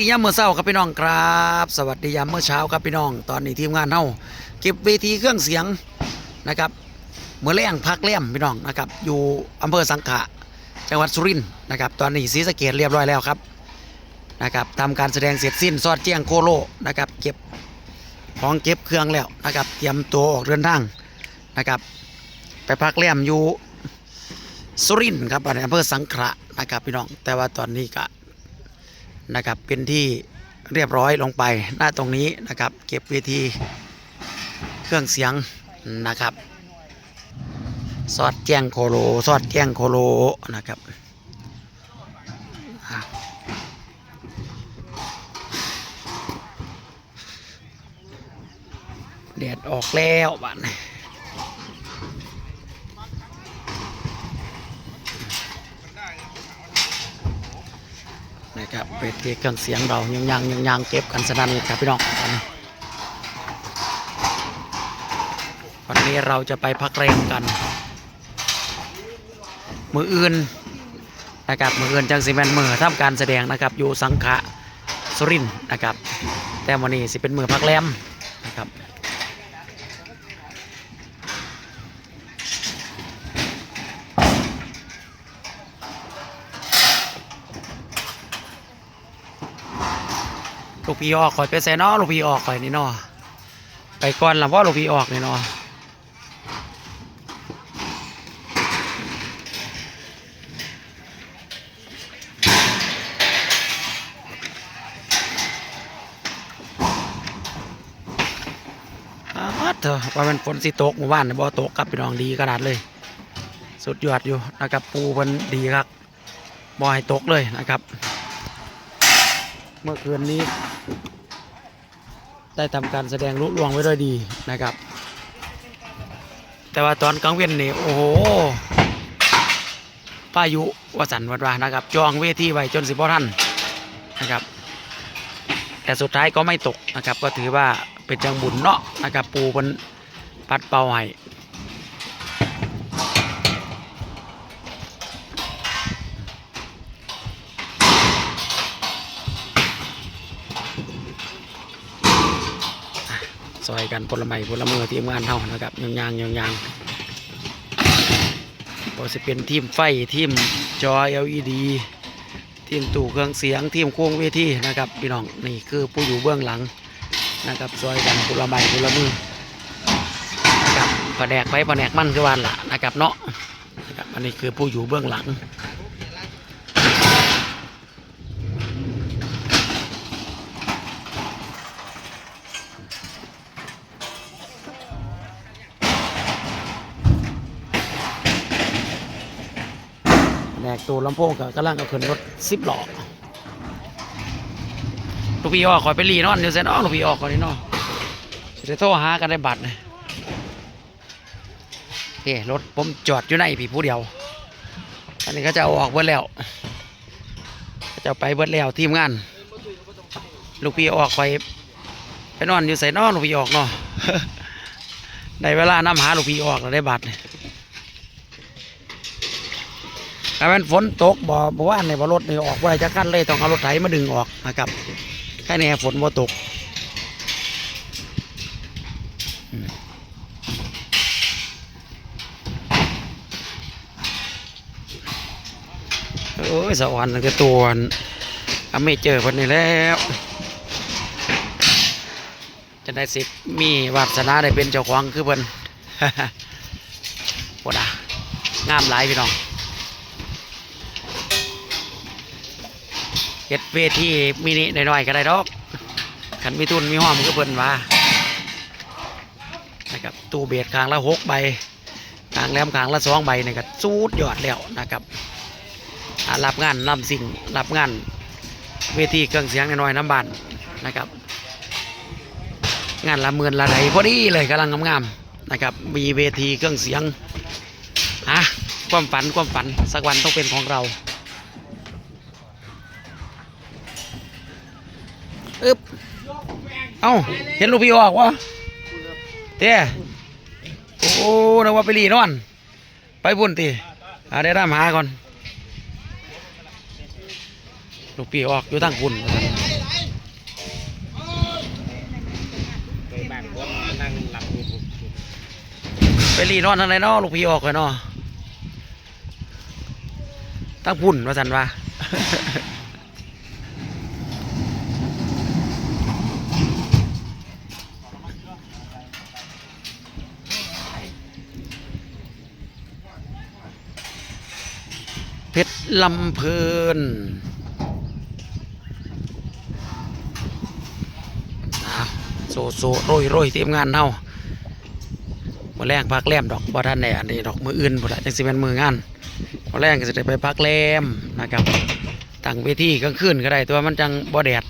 ดียามมื้อเช้าครับพี่น้องครับ สวัสดียามมื้อเช้าครับพี่น้อง ตอนนี้ทีมงานเฮาเก็บเวทีเครื่องเสียงนะครับเมื่อแรงพักแล้มพี่น้องนะครับ อยู่อำเภอสังขะจังหวัดสุรินทร์นะครับ ตอนนี้ศรีสะเกดเรียบร้อยแล้วครับนะครับทำการแสดงเสร็จสิ้นซอดแจ้งโคโลนะครับ เก็บของเก็บเครื่องแล้วนะครับ เตรียมตัวออกเดินทางนะครับ ไปพักแล้มอยู่สุรินทร์ครับอำเภอสังขะนะครับพี่น้อง แต่ว่าตอนนี้ก็ นะครับเป็นที่เรียบร้อยลงไปหน้าตรงนี้นะครับ เก็บเวทีเครื่องเสียงนะครับสอดแจ้งโคโลสอดแจ้งโคโลนะครับแดดออกแล้วบ้าน นะครับเวทีเครื่องเสียงเรายังยังยังยังเก็บกันสนั่นเลยครับพี่น้องวันนี้เราจะไปพักแรมกัน มืออื่นนะครับมืออื่นจังสิแมนมือทำการแสดงนะครับอยู่สังขะสุรินนะครับแต่วันนี้สิเป็นมือพักแรมนะครับ ลูกพี่ออกข่อยไปใส่นอลูกพี่ออกข่อยนี่นอไปก่อนละว่าลูกพี่ออกนี่นออาเถอะว่ามันฝนสิตกหมู่บ้านเนี่ยบ่ตกครับพี่น้องดีขนาดเลย สุดยอดอยู่นะครับปูมันดีครับบ่ให้ตกเลยนะครับ เมื่อคืนนี้ ได้ทำการแสดงลุล่วงไว้ด้วยดีนะครับ แต่ว่าตอนกลางเว้นนี่โอ้โหพายุวสันวัดวานะครับ จองเวทีไว้จนสิบพ่ท่านนะครับแต่สุดท้ายก็ไม่ตกนะครับ ก็ถือว่าเป็นจังบุญเนาะนะครับปูมันปัดเป่าให้ อยกันผลไม้ผลมือทีมงานเท่านะครับยางยางยางยางๆก็จะเป็นทีมไฟทีมจอ LED ทีมตู้เครื่องเสียงทีมโค้งเวทีนะครับพี่น้องนี่คือผู้อยู่เบื้องหลังนะครับซอยกันผลไม้ผลมือนะครับประแดกไปประแดกมั่นคือวันละนะครับเนาะนะครับอันนี้คือผู้อยู่เบื้องหลัง แหนกตัวลำโพงก็กำลังเอาขึ้นรถสิบล้อลูกพี่ออกคอยไปรีนอนเดี๋ยวเสร็จน้องลูกพี่ออกก่อนนี่เนาะจะโทรหากันได้บัตรเลยเฮ้รถผมจอดอยู่ในพี่ผู้เดียว อันนี้ก็จะเอาออกเบิดแล้วก็จะไปเบิดแล้วทีมงาน ลูกพี่ออกคอยไปนอนอยู่ใส่นอนลูกพี่ออกเนาะได้เวลานำหาลูกพี่ออกแล้วได้บัตรเลย ถ้ามันฝนตกบ่บ่ว่าในบ่รถนี่ออกบ่ได้จะกั้นเลยต้องเอารถไถมาดึงออกนะครับแค่นี้ฝนบ่ตกโอ้ยสวรรค์นั่นคือตัวอเมเจอคนนี้แล้ว จะได้สิบมีวาสนาได้เป็นเจ้าของคือเพิ่นปวดอะงามหลายพี่น้อง เฮ็ดเวทีมินิหน่อยๆก็ได้ดอกขันมีทุนมีห้อมก็เพิ่นว่านะครับตู้เบียดคางละหกใบคางแหลมคางละสองใบนี่ก็สูดยอดแล้วนะครับรับงานนำสิ่งรับงานเวทีเครื่องเสียงน้อยๆน้ำบานนะครับ งานละหมื่นละไหพอดีเลยกำลังงามๆนะครับ มีเวทีเครื่องเสียงอะความฝันความฝันสักวันต้องเป็นของเรา อึบเอ้าเห็นลูกพี่ออกวะเต้โอ้นึกว่าไปหลีนอน ไปบุญตีอาได้ร่ำหาก่อน ลูกพี่ออกอยู่ตั้งบุญไปหลีนอนทางไหนนอะลูกพี่ออกเลยเนาะตั้งพุ่นว่าสันว่า เพชรลำเพลินโซโซโรยโรยทียมงานเฮาบ่แรงพักแรมดอกบ่ทันแหน่อันนี้ดอกมืออื่นบ่ละจังสิเป็นมืองานบ่แรงก็สิได้ไปพักแรมนะครับตั้งเวทีกลางคืนก็ได้แตัวามันจังบ่แดด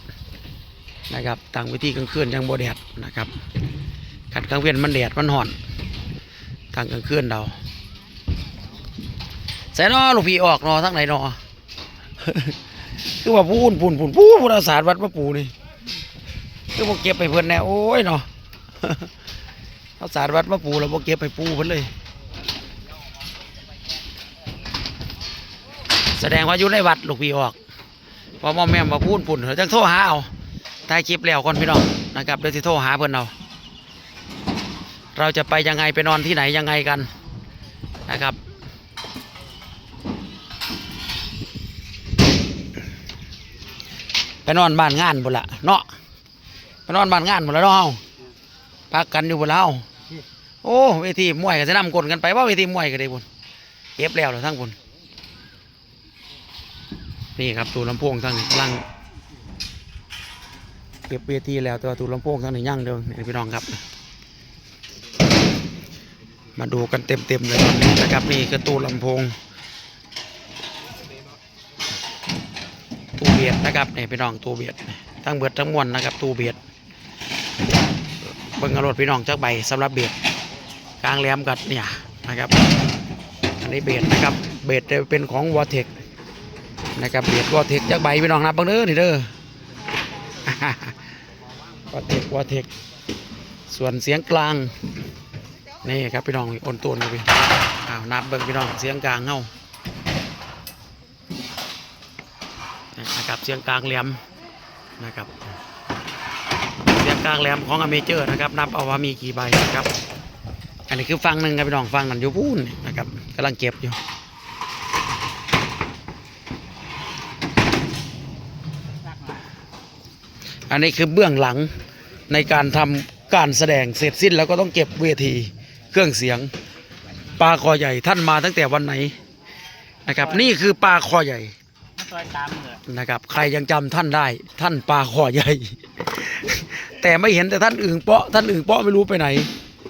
นะครับตั้งเวทีกลางคืนจังบ่แดดนะครับขัดกลางเวียนมันแดดมันห่อนตั้งกลางคืนเรา ส่นอลูกพี่ออกนอทั้งไหนนอคือว่าพูนพูนพูนพูนพูนอาสารวัดมาปูนี่คือพวกเก็บไปเพิ่อนแน่โอ้ยเนาะเอาสารวัดมาปูแล้วพวกเก็บไปปูเพิ่อนเลย แสดงว่าอยู่ในวัดลูกพี่ออกพอมอมแม่มาพูนปุ่นเราจังโทรหาเอาถ่ายคลิปแล้วก่อนพี่น้องนะครับเดี๋ยวสิโทรหาเพิ่อนเอาเราจะไปยังไงไปนอนที่ไหนยังไงกันนะครับ ไป นอนบ้านงานบุละเนาะไปนอนบ้านงานบุละเนาะพักกันอยู่บุละเฮาโอ้เวทีมวยก็จะนำกลกันไปว่าเวทีมวยก็ได้บุญเก็บแล้วเหรอทั้งบุญนี่ครับตูลำโพงทั้งนี้กำลังเก็บเวทีแล้วแตัวาตูลำโพงทั้งนี้ยั่งเดิมนี่พี่น้องครับ มาดูกันเต็มๆเลยตอนนี้นะครับนี่คือตูลำโพง บียดนะครับนี่พี่น้องตูเบียดทั้งเบิดทั้งมวลนะครับตูเบียดเบิ่งเอารถพี่น้องจักใบสำหรับเบียดกลางแหลมกัดเนี่ยนะครับอันนี้เบียดนะครับเบียดจะเป็นของวอเทคนะครับเบียดวอเทคจักใบพี่น้องนับเบิ่งเด้อนี่เด้อวอเทควอเทคส่วนเสียงกลางนี่ครับพี่น้องโอนตัวนี่พี่อ้าวนับเบิ่งพี่น้องเสียงกลางเฮา นะครับเสียงกลางแหลมนะครับ เสียงกลางแหลมของอเมเจอร์นะครับนับเอาว่ามีกี่ใบนะครับ อันนี้คือฟังหนึ่งครับพี่น้องฟังนั่นอยู่พูนนะครับกำลังเก็บอยู่อันนี้คือเบื้องหลังในการทำการแสดงเสร็จสิ้นแล้วก็ต้องเก็บเวทีเครื่องเสียงปลาคอใหญ่ท่านมาตั้งแต่วันไหนนะครับ นี่คือปลาคอใหญ่ ซอยตามเหรอนะครับ ใครยังจำท่านได้ ท่านปลาคอใหญ่ แต่ไม่เห็นแต่ท่านอึ่งเปาะท่านอึ่งเปาะไม่รู้ไปไหน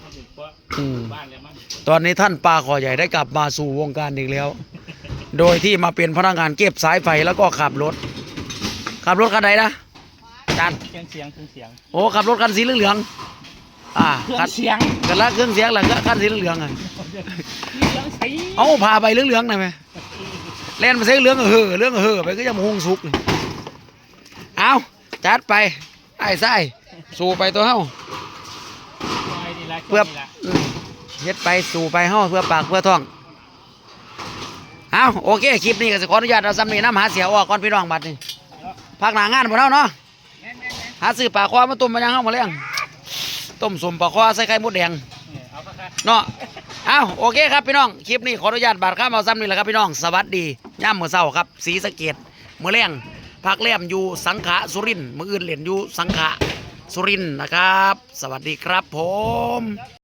มาถึงเพราะอืมบ้านเลยมั้งตอนนี้ท่านปลาคอใหญ่ได้กลับมาสู่วงการอีกแล้ว โดยที่มาเป็นพนักงานเก็บสายไฟแล้วก็ขับรถ ขับรถคันไหนนะจานเครื่องเสียงเครื่องเสียง โอ้ขับรถคันสีเหลืองๆอ่าเครื่อคันงเสียงกันละเครื่องเสียงหลังคันสีเหลืองๆอะเครื่องสีเอาพาไปเหลืองๆหน่อยไหม เล่นมาใช้เหลืองเห่อเหลืองเห่อไปก็จะมหงสุก เอาจัดไป ไอ้ไส้สู่ไปตัวเฮาเพื่อเฮ็ดไปสู่ไปเฮาเพื่อปากเพื่อท้องเอาโอเค คลิปนี้ก็ขออนุญาตเอาซ้ำนี้น้ำหาเสียออกก่อนพี่น้องบัดนี้พักหนางานบ่เฮาเนาะหาซื้อปลาคว้ามาต้มมายังเฮามาเลี้ยงต้มสมปลาคว้าใส่ไข่มดแดงเนี่ยเอาะเนาะเอาโอเคครับพี่น้อง คลิปนี้ขออนุญาตบาดข้ามเอาซ้ำนี่แหละครับพี่น้อง สวัสดี ย่ามมื้อเช้าครับสีสะเกดมื้อแรงพักแรมอยู่สังขะสุรินทร์มื้ออื่นเล่นอยู่สังขะสุรินทร์นะครับ สวัสดีครับผม